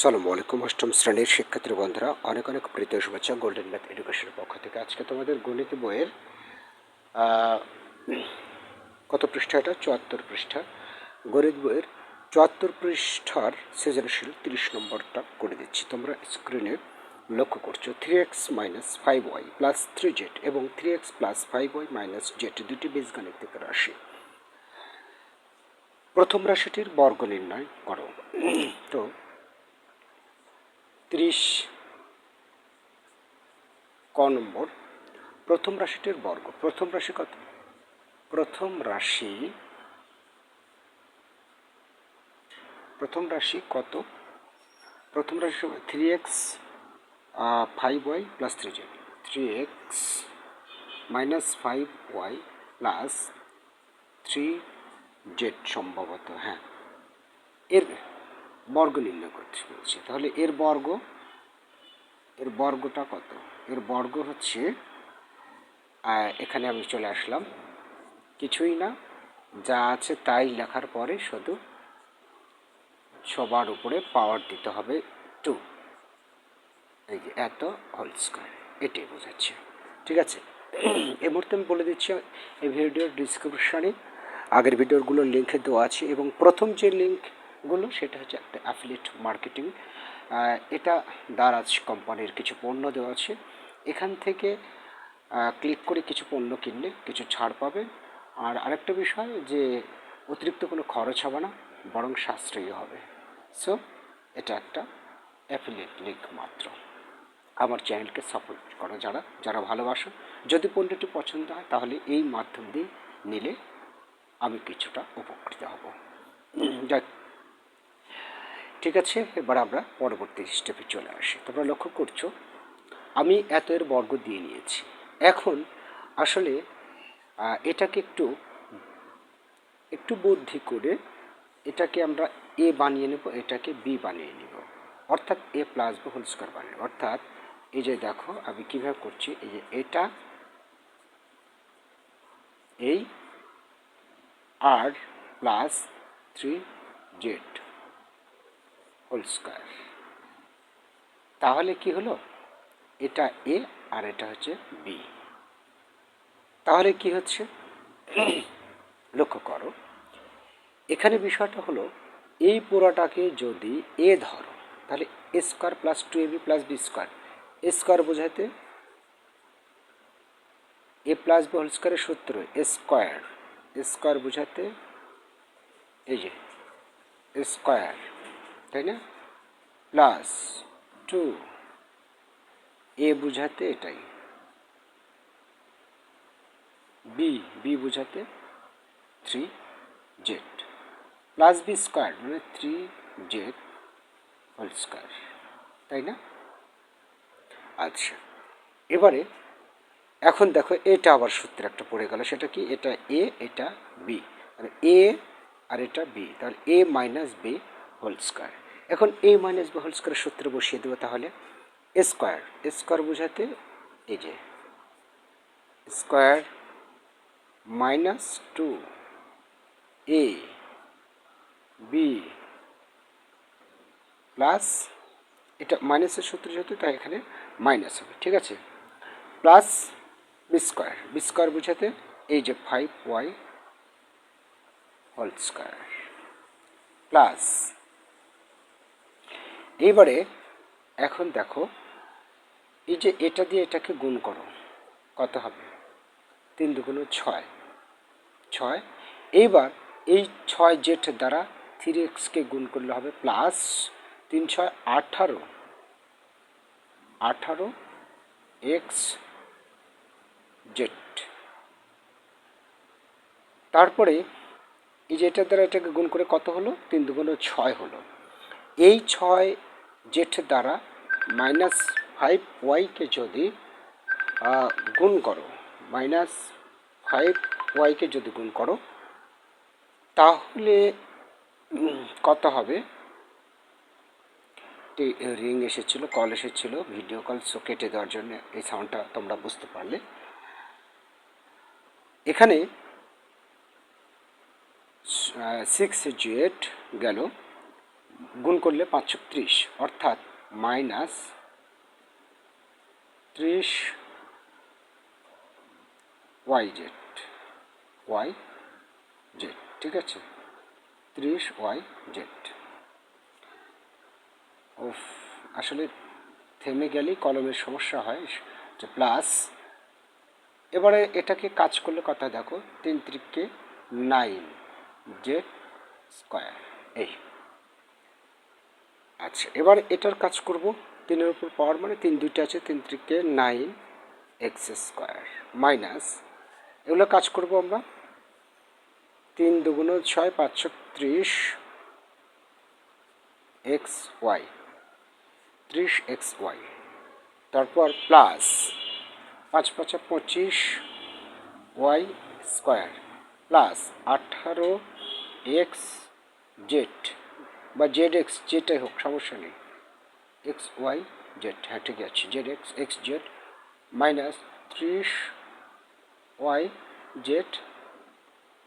সালামু আলাইকুম, অষ্টম শ্রেণির শিক্ষার্থী বন্ধুরা। অনেক অনেক প্রীতীয় শুভেচ্ছা গোল্ডেন ম্যাথ এডুকেশনের পক্ষ থেকে। আজকে তোমাদের গণিত বইয়ের কত পৃষ্ঠা এটা? চুয়াত্তর পৃষ্ঠা। গণিত বইয়ের চুয়াত্তর পৃষ্ঠার সৃজনশীল তিরিশ নম্বরটা করে দিচ্ছি। তোমরা স্ক্রিনে লক্ষ্য করছ three X minus five Y plus three Z এবং three X plus five Y minus Z দুটি বীজগাণিতিক রাশি। প্রথম রাশিটির বর্গ নির্ণয় করো। তো ত্রিশ ক নম্বর। প্রথম রাশিটির বর্গ। প্রথম রাশি কত? প্রথম রাশি প্রথম রাশি কত? প্রথম রাশি three X five Y plus three Z three X minus five Y plus three Z সম্ভবত হ্যাঁ। এর বর্গ নির্ণয় করতে বলছি। তাহলে এর বর্গ, এর বর্গটা কত? এর বর্গ হচ্ছে এখানে আমি চলে আসলাম। কিছুই না, যা আছে তাই লেখার পরে শুধু সবার উপরে পাওয়ার দিতে হবে টু এই যে এত হোল স্কোয়ার এটাই বোঝাচ্ছে। ঠিক আছে? এই মুহূর্তে আমি বলে দিচ্ছি, এই ভিডিওর ডিসক্রিপশানে আগের ভিডিওগুলোর লিঙ্কে দেওয়া আছে এবং প্রথম যে লিঙ্কগুলো সেটা হচ্ছে একটা অ্যাফিলিয়েট মার্কেটিং এটা দারাজ কোম্পানির কিছু পণ্য দেওয়া আছে। এখান থেকে ক্লিক করে কিছু পণ্য কিনলে কিছু ছাড় পাবে। আর আরেকটা বিষয় যে, অতিরিক্ত কোনো খরচ হবে না, বরং সাশ্রয়ী হবে। সো এটা একটা অ্যাফিলিয়েট লিঙ্ক মাত্র। আমার চ্যানেলকে সাপোর্ট করো যারা যারা ভালোবাসো। যদি পণ্যটি পছন্দ হয়, তাহলে এই মাধ্যম দিয়ে নিলে আমি কিছুটা উপকৃত হব। যাক ঠিক আছে, এবার আমরা পরবর্তী স্টেপে চলে আসি। তোমরা লক্ষ্য করছ, আমি এত এর বর্গ দিয়ে নিয়েছি। এখন আসলে এটাকে একটু একটু বুদ্ধি করে এটাকে আমরা এ বানিয়ে নেব, এটাকে বি বানিয়ে নেব। অর্থাৎ A plus B whole square বানিয়ে। অর্থাৎ, এই যে দেখো, আমি কীভাবে করছি, এই যে এটা, এই আর plus three Z whole square তাহলে কি হলো? এটা এ আর এটা হচ্ছে বি। তাহলে কি হচ্ছে? লক্ষ্য করো, এখানে বিষয়টা হলো, এই পুরোটাকে যদি এ ধরো, তাহলে A square plus two A B plus B square. A square বোঝাতে এ প্লাস বি হোল স্কোয়ারের সূত্র, এ স্কোয়ার। স্কোয়ার বোঝাতে এই যে স্কোয়ার। তাই না? প্লাস টু এ বুঝাতে এটাই। বি বি বুঝাতে three Z plus B square মানে থ্রি জেড হোল স্কোয়ার তাই না? আচ্ছা এবারে এখন দেখো এটা আবার সূত্রে একটা পড়ে গেল। সেটা কি? এটা এ এটা বি এ আর এটা বি তাহলে A minus B whole square এখন A minus B whole square সূত্রে বসিয়ে দেবো তাহলে। স্কোয়ার স্কোয়ার বোঝাতে এই যে square minus two A B plus এটা মাইনাসের সূত্র যেহেতু, তাই এখানে মাইনাস হবে, ঠিক আছে? Plus B square B square বোঝাতে এই যে five Y whole square plus এইবারে এখন দেখো, এই যে এটা দিয়ে এটাকে গুণ করো, কত হবে? তিন দুগুণ ছয়। ছয়। এইবার এই ছয় জেট দ্বারা থ্রি এক্সকে গুণ করলে হবে প্লাস তিন ছয় আঠারো। আঠারো এক্স জেড তারপরে এই যে এটার দ্বারা এটাকে গুণ করে কত হলো? তিন দুগুণ ছয় হলো। এই ছয় জেঠ দ্বারা মাইনাস ফাইভ ওয়াইকে যদি গুণ করো, মাইনাস ফাইভ ওয়াইকে যদি গুণ করো, তাহলে কত হবে? রিং এসেছিল, কল এসেছিল, ভিডিও কল সো কেটে দেওয়ার জন্য এই সাউন্ডটা তোমরা বুঝতে পারলে। এখানে সিক্স জেড গেল। গুণ করলে পাঁচশো ত্রিশ, অর্থাৎ মাইনাস ত্রিশ ওয়াই জেড ওয়াই জেড, ঠিক আছে? ত্রিশ ওয়াই জেড। ও আসলে থেমে গেলেই কলমের সমস্যা হয়, যে প্লাস। এবারে এটাকে কাজ করলে কথা দেখো, তিন ত্রিককে নাইন জেড স্কোয়ার, এই। আচ্ছা এবার এটার কাজ করব। তিনের উপর পাওয়ার মানে তিন দুইটা আছে, তিন ত্রিককে নাইন এক্স স্কোয়ার মাইনাস। এগুলো কাজ করব আমরা। তিন দুগুণ ছয়, পাঁচশো ত্রিশ এক্স ওয়াই, ত্রিশ এক্স ওয়াই। তারপর প্লাস পাঁচ পাঁচা পঁচিশ ওয়াই স্কোয়ার প্লাস আঠারো এক্স জেড। বা জেড এক্স যেটাই হোক, সমস্যা নেই। এক্স ওয়াই জেড হ্যাঁ ঠিক আছে, Z X X Z minus ত্রিশ ওয়াই জেড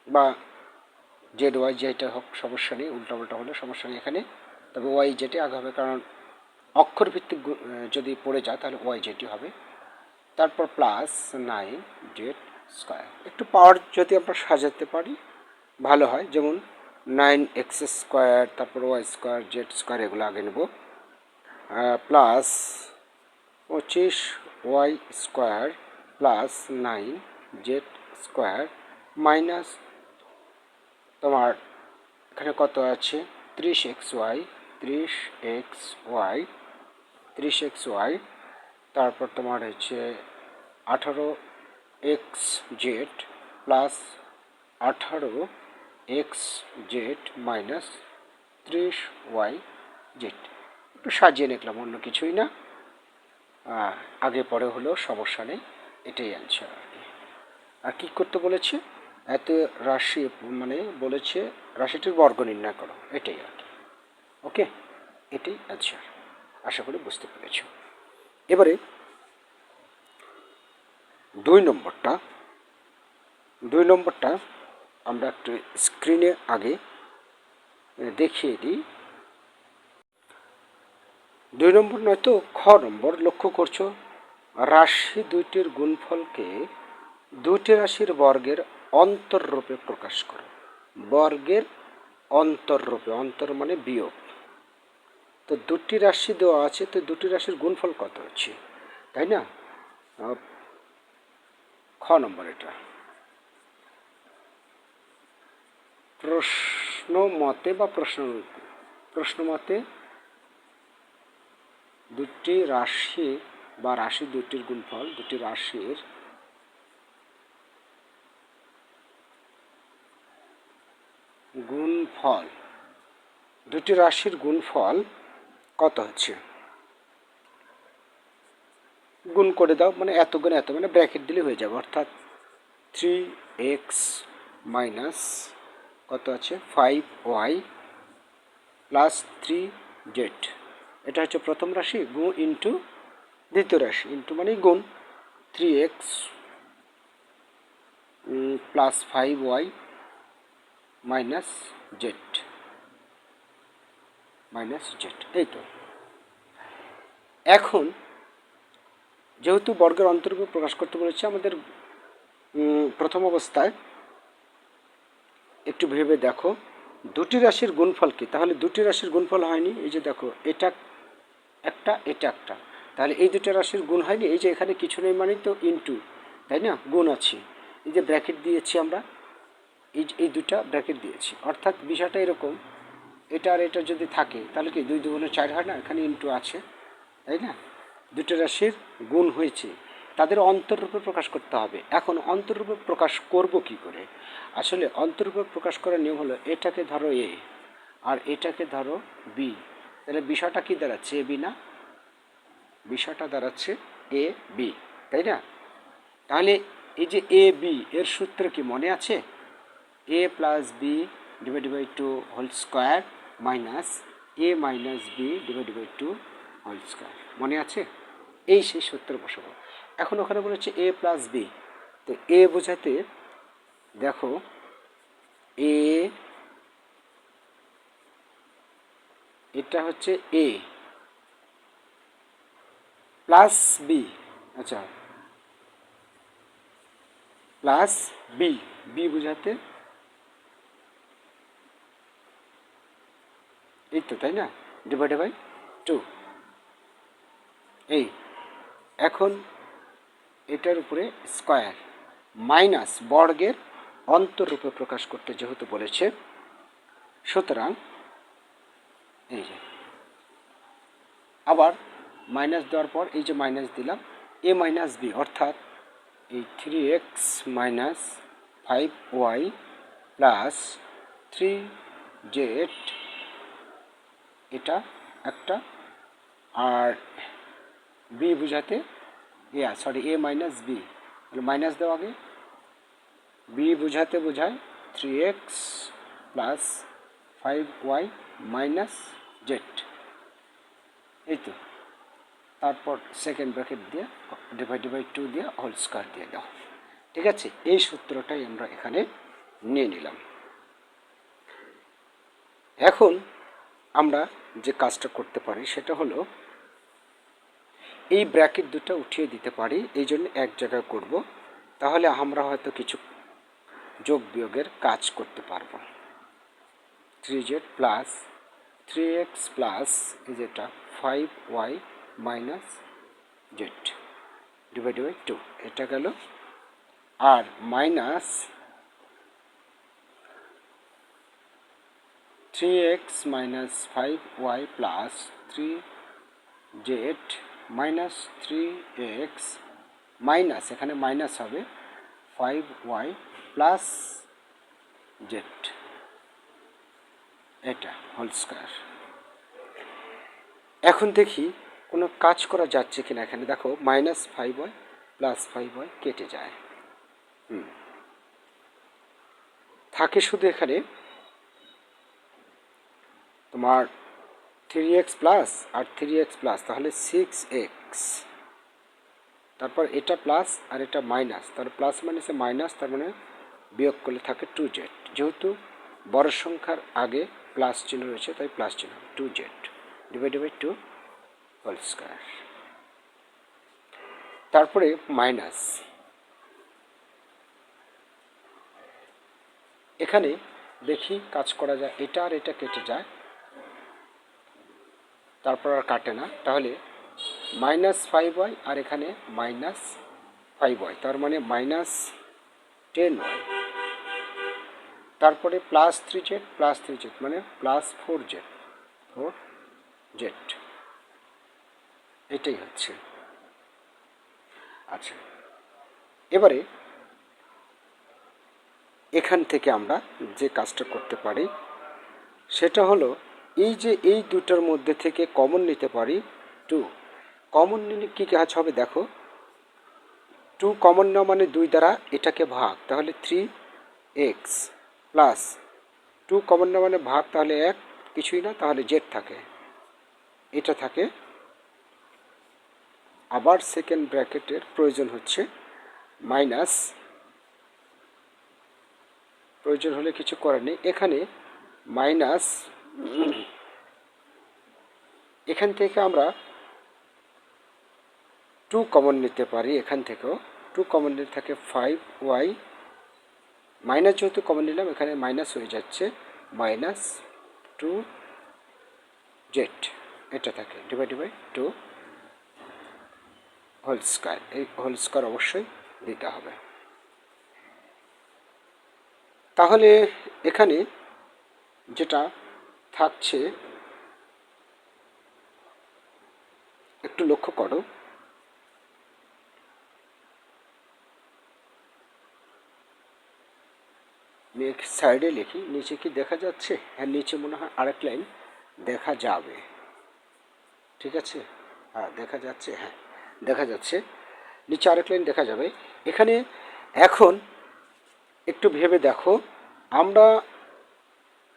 বা জেড ওয়াই যেটা হোক, সমস্যা নেই, উল্টাপাল্টা হলে সমস্যা নেই এখানে। তবে ওয়াই জেটে আগে হবে, কারণ অক্ষর ভিত্তিক যদি পড়ে যায় তাহলে ওয়াই জেটি হবে। তারপর প্লাস নাইন জেড স্কোয়ার। একটু পাওয়ার যদি আমরা সাজাতে পারি, ভালো হয়। যেমন নাইন এক্স স্কোয়ার তারপর ওয়াই স্কোয়ার জেড স্কোয়ার এগুলো আগে নেব। প্লাস পঁচিশ Y square plus nine Z square minus তোমার এখানে কত আছে? ত্রিশ এক্স ওয়াই ত্রিশ এক্স ওয়াই ত্রিশ এক্স ওয়াই তারপর তোমার হচ্ছে আঠারো এক্স জেড প্লাস আঠারো এক্স জেড মাইনাস ত্রিশ ওয়াই জেড একটু সাজিয়ে নিলাম অন্য কিছুই না। আগে পরে হলেও সমস্যা নেই, এটাই অ্যান্সার আর কি। আর কী করতে বলেছে? এত রাশি মানে বলেছে রাশিটির বর্গ নির্ণয় করো, এটাই আর কি। ওকে এটাই অ্যান্সার আশা করি বুঝতে পেরেছ। এবারে দুই নম্বরটা দুই নম্বরটা আমরা একটু স্ক্রিনে আগে দেখিয়ে দিই। দুই নম্বর নয়তো খ নম্বর লক্ষ্য করছ? রাশি দুইটির গুণফলকে দুইটি রাশির বর্গের অন্তররূপে প্রকাশ করো। বর্গের অন্তররূপে, অন্তর মানে বিয়োগ। তো দুটি রাশি দেওয়া আছে, তো দুটি রাশির গুণফল কত হচ্ছে? তাই না? খ নম্বর এটা। প্রশ্ন মতে বা প্রশ্ন প্রশ্ন মতে দুটি রাশি বা রাশি দুটির গুণফল, দুটি রাশির গুণফল, দুটি রাশির গুণফল কত হচ্ছে? গুণ করে দাও মানে এত গুণ এত মানে ব্র্যাকেট দিলে হয়ে যাবে, অর্থাৎ থ্রি এক্স মাইনাস কত আছে? Five Y plus three Z এটা হচ্ছে প্রথম রাশি, গুণ ইন্টু দ্বিতীয় রাশি। ইন্টু মানে গুণ। Three X plus five Y minus Z minus Z এই তো। এখন, যেহেতু বর্গের অন্তর্গ প্রকাশ করতে বলেছে, আমাদের প্রথম অবস্থায় একটু ভেবে দেখো। দুটি রাশির গুণফল কি? তাহলে দুটি রাশির গুণফল হয়নি। এই যে দেখো, এটা একটা এটা একটা। তাহলে এই দুটো রাশির গুণ হয়নি। এই যে এখানে কিছু নেই মানে তো ইনটু তাই না? গুণ আছে। এই যে ব্র্যাকেট দিয়েছি আমরা, এই এই দুটা ব্র্যাকেট দিয়েছি। অর্থাৎ বিষয়টা এরকম, এটা আর এটা যদি থাকে, তাহলে কি দুই দুগুণে চার হয় না? এখানে ইনটু আছে, তাই না? দুটো রাশির গুণ হয়েছে। তাদের অন্তররূপে প্রকাশ করতে হবে। এখন অন্তররূপে প্রকাশ করব কি করে? আসলে অন্তররূপে প্রকাশ করার নিয়ম হলো, এটাকে ধরো এ আর এটাকে ধরো বি তাহলে বিষয়টা কি দাঁড়াচ্ছে? এ বি না? বিষয়টা দাঁড়াচ্ছে এ বি তাই না? তাহলে এই যে এ বি এর সূত্র কি মনে আছে? A plus B divide by two whole square minus A minus B divide by two whole square মনে আছে? এই সেই সূত্র বসাবো। এখন ওখানে বলেছে এ প্লাস বি তো এ বোঝাতে দেখো এ এটা হচ্ছে এ প্লাস বি আচ্ছা প্লাস বি বি বোঝাতে এই তো, তাই না? ডিভাইডেড বাই টু এই। এখন এটার উপরে স্কোয়ার মাইনাস বর্গের অন্তরূপে প্রকাশ করতে যেহেতু বলেছে, সুতরাং এই যে আবার মাইনাস দেওয়ার পর এই যে মাইনাস দিলাম, এ মাইনাস বি, অর্থাৎ এই three X minus five Y plus three Z এটা একটা আর বি বোঝাতে ya sorry A minus B minus দেওয়া আগে বি বোঝাতে বোঝায় three X plus five Y minus Z এই তো তারপর সেকেন্ড ব্র্যাকেট দিয়ে ডিভাইড বাই টু দিয়ে হোল স্কোয়ার দিয়ে দাও। ঠিক আছে? এই সূত্রটাই আমরা এখানে নিয়ে নিলাম। এখন আমরা যে কাজটা করতে পারি সেটা হলো এই ব্র্যাকেট দুটো উঠিয়ে দিতে পারি, এই জন্য এক জায়গায় করব। তাহলে আমরা হয়তো কিছু যোগ বিয়োগের কাজ করতে পারব। Three Z plus three X plus যেটা five Y minus Z divide by two এটা গেল। আর minus three X minus five Y plus three Z minus three X, minus, এখানে মাইনাস হবে, ফাইভ ওয়াই প্লাস জেড, এটা whole square. এখন দেখি কোনো কাজ করা যাচ্ছে কিনা এখানে, দেখো, minus five Y plus five Y কেটে যায়। হুম। থাকে শুধু এখানে তোমার থ্রি এক্স প্লাস আর থ্রি এক্স প্লাস, তাহলে সিক্স এক্স। তারপর এটা প্লাস আর এটা মাইনাস তাহলে প্লাস মাইনাসে মাইনাস, তার মানে বিয়োগ করলে থাকে টু জেড যেহেতু বড় সংখ্যার আগে প্লাস চিহ্ন রয়েছে, তাই প্লাস চিহ্ন two Z divided by two whole square তারপরে মাইনাস। এখানে দেখি কাজ করা যায়, এটা আর এটা কেটে যায়। তারপর আর কাটে না। তাহলে মাইনাস ফাইভ ওয়াই আর এখানে মাইনাস ফাইভ ওয়াই তার মানে মাইনাস টেন ওয়াই তারপরে plus three Z plus three Z মানে plus four Z four Z এটাই হচ্ছে। আচ্ছা এবারে এখান থেকে আমরা যে কাজটা করতে পারি, সেটা হলো এই যে এই দুটোর মধ্যে থেকে কমন নিতে পারি টু কমন নিলে কী কাজ হবে দেখো। টু কমন নেওয়া মানে দুই দ্বারা এটাকে ভাগ, তাহলে three X plus two common নেওয়া মানে ভাগ, তাহলে এক, কিছুই না, তাহলে জেড থাকে। এটা থাকে। আবার সেকেন্ড ব্র্যাকেটের প্রয়োজন হচ্ছে মাইনাস প্রয়োজন হলে কিছু করার নেই। এখানে মাইনাস এখান থেকে আমরা টু কমন নিতে পারি, এখান থেকেও। টু কমন নিতে থাকে ফাইভ ওয়াই মাইনাস যেহেতু কমন নিলাম, এখানে মাইনাস হয়ে যাচ্ছে মাইনাস টু জেড এটা থাকে divide by two whole square এই হোল স্কোয়ার অবশ্যই দিতে হবে। তাহলে এখানে যেটা থাকছে একটু লক্ষ্য করো। সাইডে লিখি, নিচে কি দেখা যাচ্ছে? হ্যাঁ নিচে মনে হয় আরেক লাইন, দেখা যাবে। ঠিক আছে? হ্যাঁ দেখা যাচ্ছে হ্যাঁ দেখা যাচ্ছে। নিচে আরেক লাইন দেখা যাবে। এখানে এখন একটু ভেবে দেখো, আমরা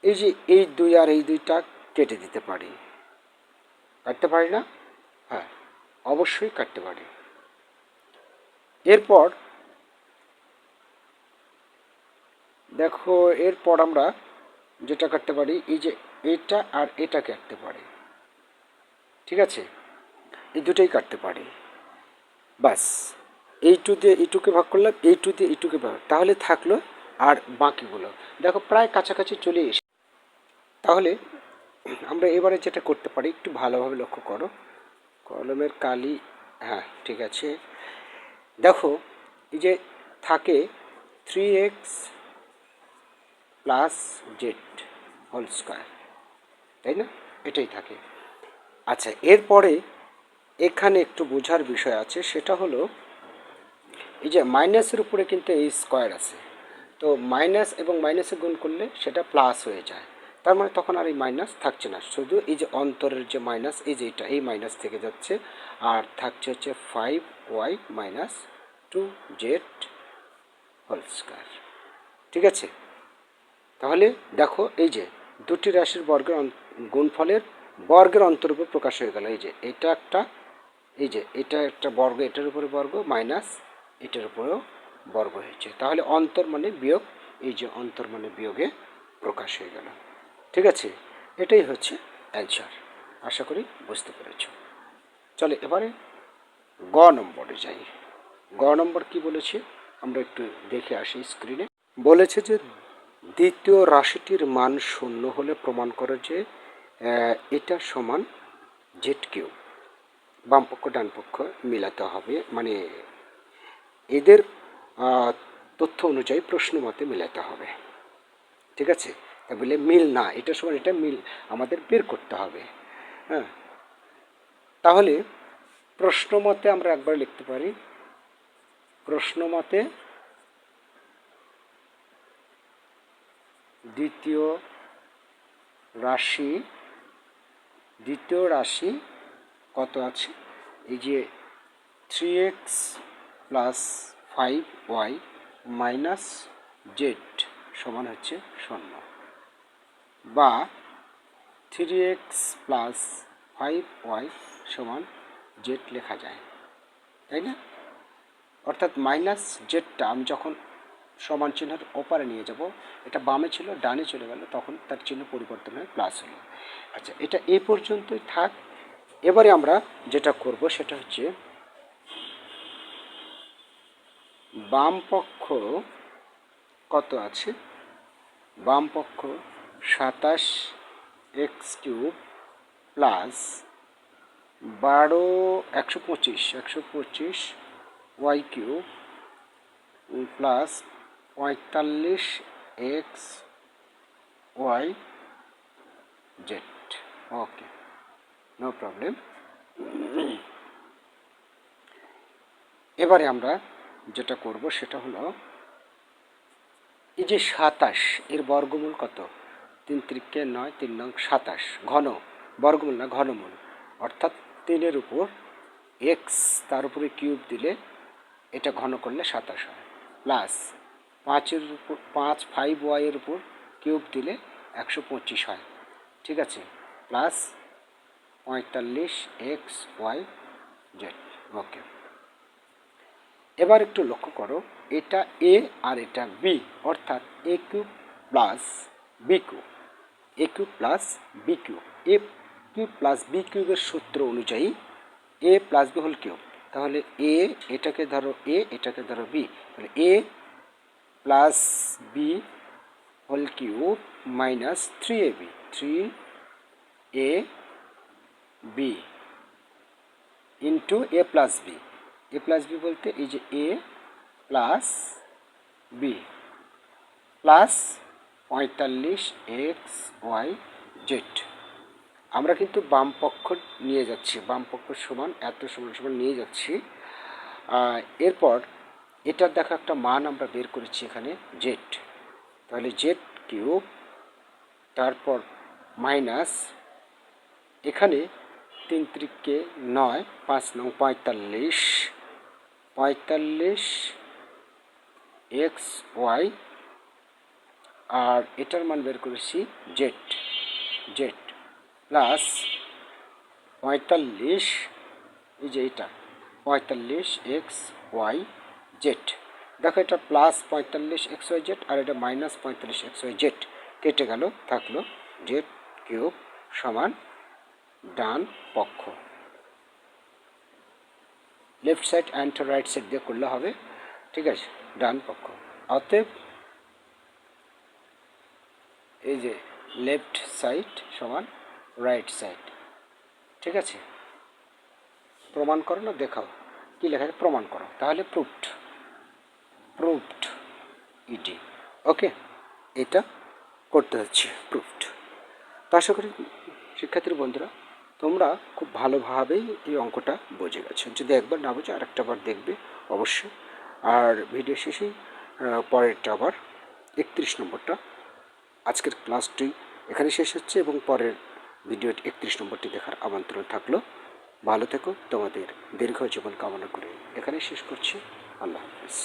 এই যে এই দুই আর এই দুইটা কেটে দিতে পারি। কাটতে পারি না? অবশ্যই কাটতে পারি। এরপর দেখো, এরপর আমরা যেটা কাটতে পারি, এই যে এটা আর এটা কাটতে পারি। ঠিক আছে? এই দুটোই কাটতে পারি। বাস এই টু দিয়ে এই টুকে ভাগ করলাম এই টু দিয়ে এই টুকে ভাগ। তাহলে থাকল আর বাকিগুলো। দেখো, প্রায় কাছাকাছি চলে এসে তাহলে আমরা এবারে যেটা করতে পারি, একটু ভালোভাবে লক্ষ্য করো। কলমের কালি হ্যাঁ ঠিক আছে। দেখো, এই যে থাকে three X plus Z whole square তাই না? এটাই থাকে। আচ্ছা এরপরে এখানে একটু বোঝার বিষয় আছে, সেটা হলো, এই যে মাইনাসের উপরে কিন্তু এই স্কোয়ার আছে। তো মাইনাস এবং মাইনাসে গুণ করলে সেটা প্লাস হয়ে যায়। তার মানে তখন আর এই মাইনাস থাকছে না। শুধু এই যে অন্তরের যে মাইনাস এই যে এটা, এই মাইনাস থেকে যাচ্ছে। আর থাকছে হচ্ছে five Y minus two Z whole square ঠিক আছে? তাহলে দেখো এই যে দুটি রাশির বর্গের গুণফলের বর্গের অন্তরূপে প্রকাশ হয়ে গেল। এই যে এটা একটা, এই যে এটা একটা বর্গ, এটার উপরে বর্গ মাইনাস এটার উপরেও বর্গ হয়েছে। তাহলে অন্তর মানে বিয়োগ, এই যে অন্তর মানে বিয়োগে প্রকাশ হয়ে গেল। ঠিক আছে? এটাই হচ্ছে অ্যান্সার আশা করি বুঝতে পেরেছ। চলে এবারে গ নম্বরে যাই। গ নম্বর কি বলেছে? আমরা একটু দেখে আসি স্ক্রিনে বলেছে যে, দ্বিতীয় রাশিটির মান শূন্য হলে প্রমাণ করে যে এটা সমান জেড কিউ বামপক্ষ, ডানপক্ষ ডান মিলাতে হবে। মানে এদের তথ্য অনুযায়ী প্রশ্ন মতে মিলাতে হবে। ঠিক আছে? বলে মিল না, এটা সমান এটা মিল আমাদের বের করতে হবে। হ্যাঁ? তাহলে প্রশ্ন মতে আমরা একবার লিখতে পারি। প্রশ্ন মতে দ্বিতীয় রাশি দ্বিতীয় রাশি কত আছে? এই যে three X plus five Y minus Z সমান হচ্ছে শূন্য। বা three X plus five Y সমান জেড লেখা যায়, তাই না? অর্থাৎ মাইনাস জেডটা আমি যখন সমান চিহ্নের ওপারে নিয়ে যাব, এটা বামে ছিল, ডানে চলে গেল, তখন তার চিহ্ন পরিবর্তন হয়ে প্লাস হলো। আচ্ছা এটা এই পর্যন্তই থাক। এবারে আমরা যেটা করব সেটা হচ্ছে বাম পক্ষ কত আছে? বাম পক্ষ সাতাশ এক্স কিউব প্লাস বারো একশো পঁচিশ একশো পঁচিশ ওয়াই কিউব প্লাস পঁয়তাল্লিশ X Y Z. Okay, no problem. এবারে আমরা যেটা করব সেটা হলো, এই যে সাতাশ, এর বর্গমূল কত? তিন ত্রিকে নয়, তিন নং সাতাশ। ঘন, বর্গমূল না ঘনমূল। অর্থাৎ তিনের উপর এক্স তার উপরে কিউব দিলে এটা ঘন করলে সাতাশ হয়। প্লাস পাঁচের উপর, পাঁচ, ফাইভ ওয়াইয়ের উপর কিউব দিলে একশো পঁচিশ হয়। ঠিক আছে? প্লাস পঁয়তাল্লিশ এক্স ওয়াই জেড। ওকে। এবার একটু লক্ষ্য করো, এটা এ আর এটা বি। অর্থাৎ A cube plus B cube. A cube plus B cube A cube plus B কিউবের সূত্র অনুযায়ী A plus B whole cube তাহলে এ এটাকে ধরো এ এটাকে ধরো বি তাহলে A plus B whole cube minus three A B three A B into A plus B A plus B বলতে এই যে এ প্লাস বি প্লাস পঁয়তাল্লিশ এক্স ওয়াই জেড। আমরা কিন্তু বাম পক্ষ নিয়ে যাচ্ছি বাম পক্ষ সমান, এত সমান সমান নিয়ে যাচ্ছি। এরপর এটার দেখা একটা মান আমরা বের করেছি এখানে, জেড। তাহলে জেড কিউব, তারপর মাইনাস, এখানে তিন ত্রিকে নয়, পাঁচ নং পঁয়তাল্লিশ পঁয়তাল্লিশ এক্স ওয়াই আর এটার মান বের করেছি জেড জেড প্লাস পঁয়তাল্লিশ, এই যে এটা, পঁয়তাল্লিশ এক্স ওয়াই জেড দেখো এটা প্লাস পঁয়তাল্লিশ এক্স ওয়াই জেড আর এটা মাইনাস পঁয়তাল্লিশ এক্স ওয়াই জেড কেটে গেল, থাকল জেড কিউব সমান ডান পক্ষ। Left side and right side দিয়ে করলে হবে, ঠিক আছে, ডান পক্ষ। অতএব এই যে লেফট সাইড সমান রাইট সাইড ঠিক আছে? প্রমাণ করো না, দেখাও। কী লেখা আছে? প্রমাণ করো। তাহলে প্রুফড প্রুফড ইডি ওকে এটা করতে হচ্ছে প্রুফড তো আশা করি শিক্ষার্থীর বন্ধুরা, তোমরা খুব ভালোভাবেই এই অঙ্কটা বুঝে গেছো। যদি একবার না বুঝো, আরেকটা বার দেখবে অবশ্যই। আর ভিডিও শেষেই পরেরটা আবার একত্রিশ নম্বরটা আজকের ক্লাসটি এখানে শেষ হচ্ছে এবং পরের ভিডিওটি একত্রিশ নম্বরটি দেখার আমন্ত্রণ থাকল। ভালো থেকো। তোমাদের দীর্ঘ জীবন কামনা করে এখানে শেষ করছি। আল্লাহ হাফিজ।